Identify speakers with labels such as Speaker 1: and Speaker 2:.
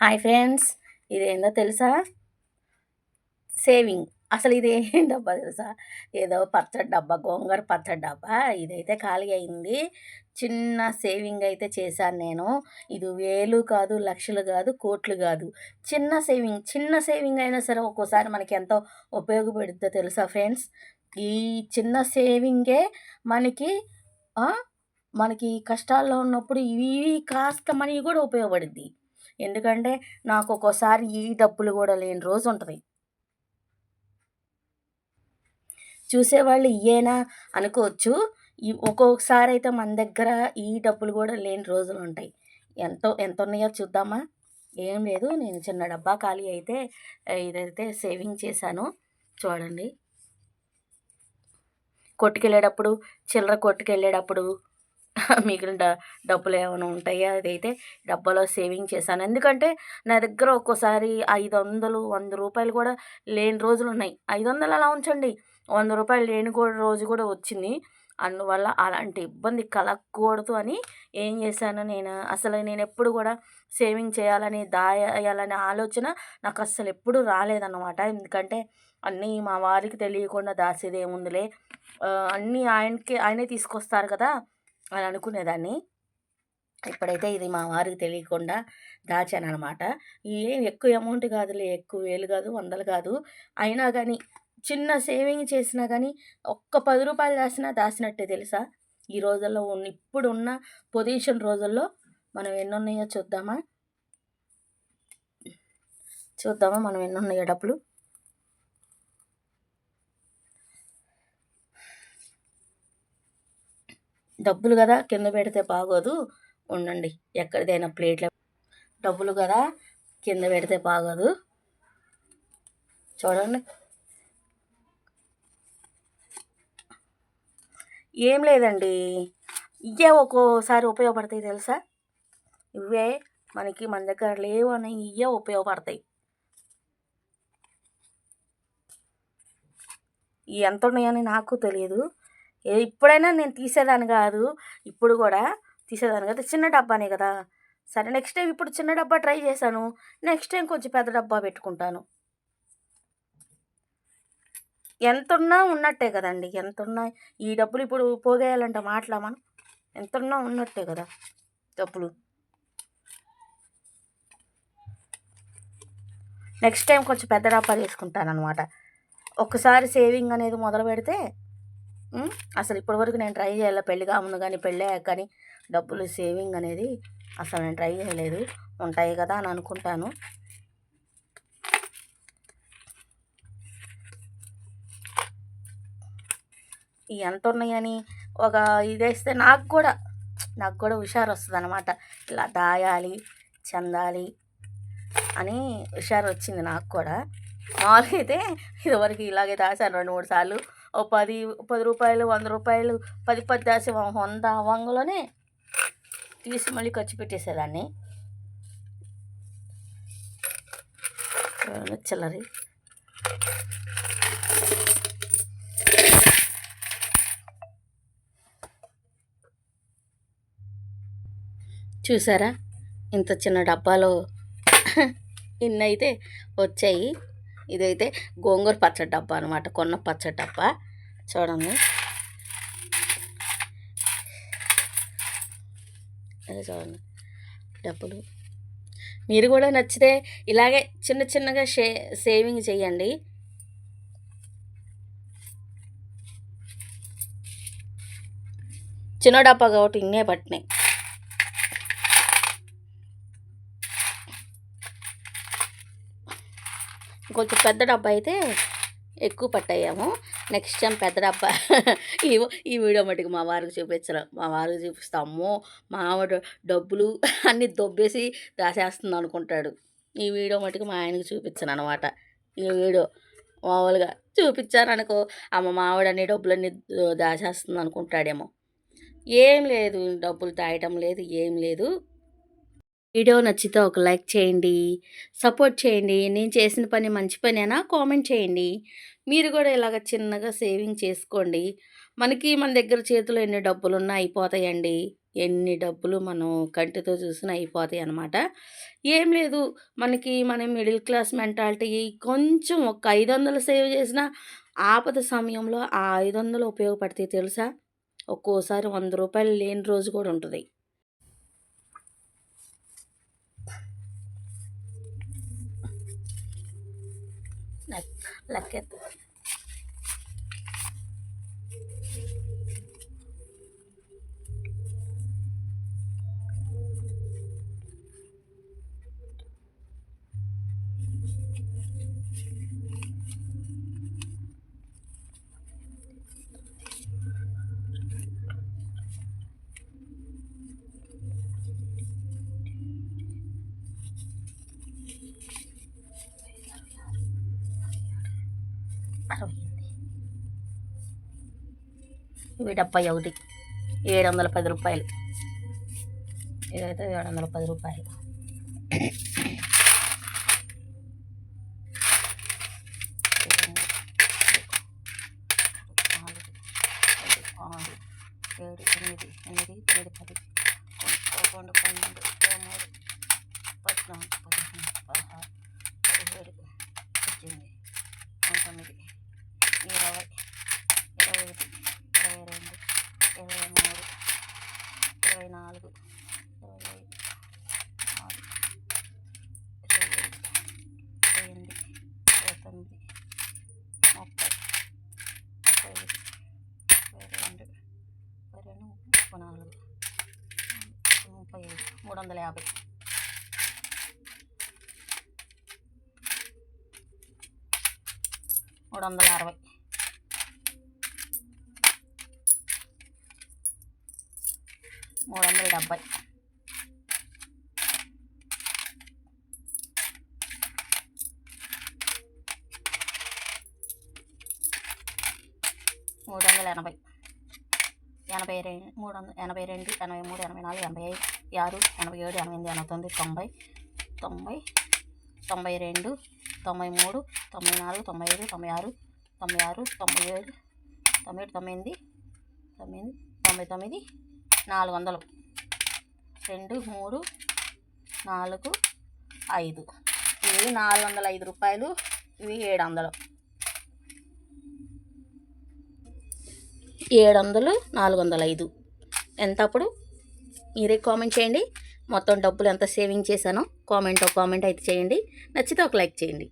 Speaker 1: Hi friends ఇదేందో తెలుసా? Saving. అసలు ఇది ఏం డబ్బా తెలుసా? ఏదో పచ్చడి డబ్బా గోంగూర పచ్చడి డబ్బా ఇదైతే ఖాళీ అయింది. చిన్న సేవింగ్ అయితే చేశాను నేను. ఇది వేలు కాదు లక్షలు కాదు కోట్లు కాదు. చిన్న సేవింగ్ చిన్న సేవింగ్ అయినా సరే ఒక్కోసారి మనకి ఎంతో ఉపయోగపడుద్దో తెలుసా ఫ్రెండ్స్? ఈ చిన్న సేవింగే మనకి మనకి కష్టాల్లో ఉన్నప్పుడు ఇవి కాస్త మనీ కూడా ఉపయోగపడుద్ది. ఎందుకంటే నాకు ఒక్కోసారి ఈ డబ్బులు కూడా లేని రోజు ఉంటుంది. చూసేవాళ్ళు ఇయేనా అనుకోవచ్చు. ఒక్కొక్కసారి అయితే మన దగ్గర ఈ డబ్బులు కూడా లేని రోజులు ఉంటాయి. ఎంతో ఎంత ఉన్నాయో చూద్దామా? ఏం లేదు నేను చిన్న డబ్బా ఖాళీ అయితే ఇదైతే సేవింగ్ చేశాను. చూడండి. కొట్టుకెళ్ళేటప్పుడు చిల్లర కొట్టుకెళ్ళేటప్పుడు మిగిలిన డ- డబ్బులు ఏమైనా ఉంటాయో? అదైతే డబ్బాలో సేవింగ్ చేశాను. ఎందుకంటే నా దగ్గర ఒక్కోసారి ఐదు వందలు వంద రూపాయలు కూడా లేని రోజులు ఉన్నాయి. ఐదు వందలు అలా ఉంచండి. వంద రూపాయలు లేని కూడా రోజు కూడా వచ్చింది. అందువల్ల అలాంటి ఇబ్బంది కలగకూడదు అని ఏం చేశాను నేను. అసలు నేను ఎప్పుడు కూడా సేవింగ్ చేయాలని దాయాలనే ఆలోచన నాకు అస్సలు ఎప్పుడు రాలేదన్నమాట. ఎందుకంటే అన్నీ మా వారికి తెలియకుండా దాసేది ఏముందిలే. అన్నీ ఆయనకి ఆయనే తీసుకొస్తారు కదా. అని అనుకునేదాన్ని. ఇప్పుడైతే ఇది మా వారికి తెలియకుండా దాచాను అనమాట ఏం ఎక్కువ అమౌంట్ కాదులే ఎక్కువ వేలు కాదు వందలు కాదు. అయినా కానీ చిన్న సేవింగ్ చేసినా కానీ ఒక్క పది రూపాయలు దాచినా దాచినట్టే తెలుసా? ఈ రోజుల్లో ఇప్పుడున్న ఇప్పుడు ఉన్న పొజిషన్ రోజుల్లో మనం ఎన్నున్నాయో చూద్దామా? చూద్దామా మనం ఎన్నున్నాయో డబ్బులు? డబ్బులు కదా కింద పెడితే బాగోదు. ఉండండి. ఎక్కడిదైనా ప్లేట్లో డబ్బులు కదా కింద పెడితే బాగోదు. చూడండి. ఏం లేదండి. ఇవే ఒక్కోసారి ఉపయోగపడతాయి తెలుసా? ఇవే మనకి మన దగ్గర లేవు అని ఇవే ఉపయోగపడతాయి. ఎంత ఉన్నాయని నాకు తెలియదు. ఏ- ఇప్పుడైనా నేను తీసేదాన్ని కాదు. ఇప్పుడు కూడా తీసేదాన్ని కదా. చిన్న డబ్బానే కదా. సరే నెక్స్ట్ టైం ఇప్పుడు చిన్న డబ్బా ట్రై చేశాను. నెక్స్ట్ టైం కొంచెం పెద్ద డబ్బా పెట్టుకుంటాను. ఎంతున్నా ఉన్నట్టే కదండి. ఎంతున్నా ఈ డబ్బులు ఇప్పుడు పోగేయాలంటే మాటలా మనం ఎంత ఉన్నట్టే కదా డబ్బులు. నెక్స్ట్ టైం కొంచెం పెద్ద డబ్బా తీసుకుంటాను అనమాట ఒక్కసారి సేవింగ్ అనేది మొదలు పెడితే అసలు ఇప్పటివరకు నేను ట్రై చేయాలి? పెళ్ళి కాముందు కానీ పెళ్ళి అయ్యాక కానీ డబ్బులు సేవింగ్ అనేది అసలు నేను ట్రై చేయలేదు. ఉంటాయి కదా అని అనుకుంటాను. ఎంత ఉన్నాయని ఒక ఇదేస్తే నాకు కూడా నాకు కూడా హుషారు వస్తుంది అనమాట ఇలా దాయాలి చెందాలి అని హుషారు వచ్చింది నాకు కూడా. మామూలుగా అయితే ఇదివరకు ఇలాగే దాచాను రెండు మూడు సార్లు. ఓ పది పది రూపాయలు వంద రూపాయలు పది పది దాసి వంద వంగలోనే తీసి మళ్ళీ ఖర్చు పెట్టేసేదాన్ని. చిల్లరి? చూసారా? ఇంత చిన్న డబ్బాలో ఇన్ని అయితే వచ్చాయి. ఇదైతే గోంగూర పచ్చడి డబ్బా అనమాట కొన్న పచ్చడి డబ్బా. చూడండి. అదే చూడండి. డబ్బులు. మీరు కూడా నచ్చితే ఇలాగే చిన్న చిన్నగా షే సేవింగ్ చేయండి. చిన్న డబ్బా కాబట్టి ఇన్నే పట్టినాయి. కొంచెం పెద్ద డబ్బా అయితే ఎక్కువ పట్టయ్యాము నెక్స్ట్ టైం పెద్ద డబ్బా. ఈ ఈ వీడియో మటుకు మా వారికి చూపించరు. మా వారికి చూపిస్తాము మా ఆవిడ డబ్బులు అన్నీ దొబ్బేసి దాసేస్తుంది అనుకుంటాడు. ఈ వీడియో మటుకు మా ఆయనకి చూపించను అనమాట. ఈ వీడియో మామూలుగా చూపించారు అనుకో అమ్మ మావిడ అన్ని డబ్బులన్నీ దాచేస్తుంది అనుకుంటాడేమో. ఏం లేదు డబ్బులు తాయటం లేదు ఏం లేదు. వీడియో నచ్చితే ఒక లైక్ చేయండి సపోర్ట్ చేయండి. నేను చేసిన పని మంచి పనేనా? కామెంట్ చేయండి. మీరు కూడా ఇలాగ చిన్నగా సేవింగ్ చేసుకోండి. మనకి మన దగ్గర చేతిలో ఎన్ని డబ్బులు ఉన్నా అయిపోతాయండి. ఎన్ని డబ్బులు మనం కంటితో చూసినా అయిపోతాయి అన్నమాట. ఏం లేదు. మనకి మన మిడిల్ క్లాస్ మెంటాలిటీ కొంచెం ఒక ఐదు వందలు సేవ్ చేసిన ఆపద సమయంలో ఆ ఐదు వందలు ఉపయోగపడతాయి తెలుసా? ఒక్కోసారి వంద రూపాయలు లేని రోజు కూడా ఉంటుంది. la que ఇవి డెబ్బై ఒకటి ఏడు వందల పది రూపాయలు ఇదైతే ఏడు వందల పది రూపాయలు నాలుగు, ఐదు, ఆరు, ఏడు ఎనిమిది ఎనిమిది తొమ్మిది పది మూడు వందల యాభై మూడు వందల అరవై మూడు వందల డెబ్భై మూడు వందల ఎనభై ఎనభై రెండు మూడు వందల ఎనభై రెండు ఎనభై మూడు ఎనభై నాలుగు ఎనభై ఐదు ఆరు ఎనభై ఏడు ఎనభై ఎనిమిది ఎనభై తొమ్మిది తొంభై తొంభై తొంభై రెండు తొంభై మూడు తొంభై నాలుగు తొంభై ఐదు తొంభై ఆరు తొంభై ఆరు తొంభై ఏడు తొంభై ఏడు తొంభై ఎనిమిది తొమ్మిది తొంభై తొమ్మిది నాలుగు వందలు. రెండు మూడు నాలుగు ఐదు. ఇవి నాలుగు వందల ఐదు రూపాయలు ఇవి ఏడు వందలు. ఏడు వందలు నాలుగు వందల ఐదు. ఎంత అప్పుడు? మీరే కామెంట్ చేయండి. మొత్తం డబ్బులు ఎంత సేవింగ్ చేశానో కామెంట్ ఒక కామెంట్ అయితే చేయండి. నచ్చితే ఒక లైక్ చేయండి.